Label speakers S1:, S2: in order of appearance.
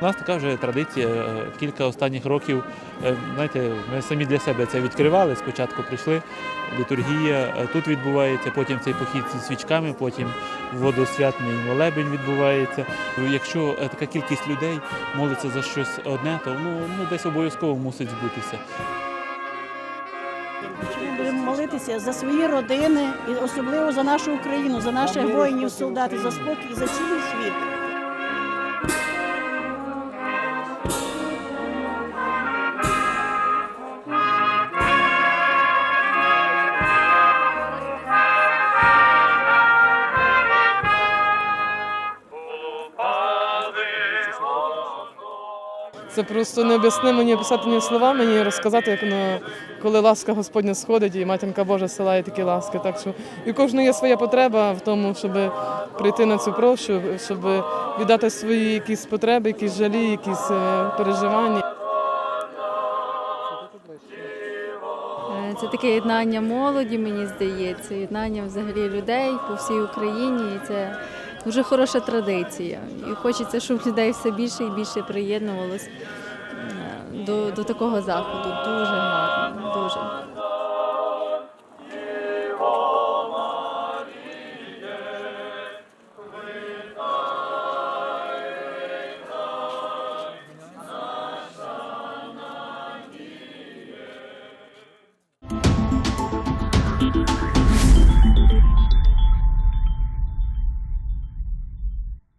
S1: У нас така вже традиція. е, Кілька останніх років, е, знаєте, ми самі для себе це відкривали. Спочатку прийшли, літургія е, тут відбувається, потім цей похід зі свічками, потім водосвятний молебень відбувається. Якщо така кількість людей молиться за щось одне, то ну, ну десь обов'язково мусить збутися.
S2: Ми будемо молитися за свої родини і особливо за нашу Україну, за наших воїнів, солдатів, за спокій, за цілий світ.
S3: Це просто необ'яснимо ні описати ні словами, ні розказати, як воно, коли ласка Господня сходить і матінка Божа силає такі ласки. Так що і кожного є своя потреба в тому, щоб прийти на цю прощу, щоб віддати свої якісь потреби, якісь жалі, якісь е, переживання.
S4: Е, Це таке єднання молоді, мені здається, єднання взагалі людей по всій Україні. І це дуже хороша традиція. І хочеться, щоб людей все більше і більше приєднувалось е, до, до такого заходу. Дуже гарно.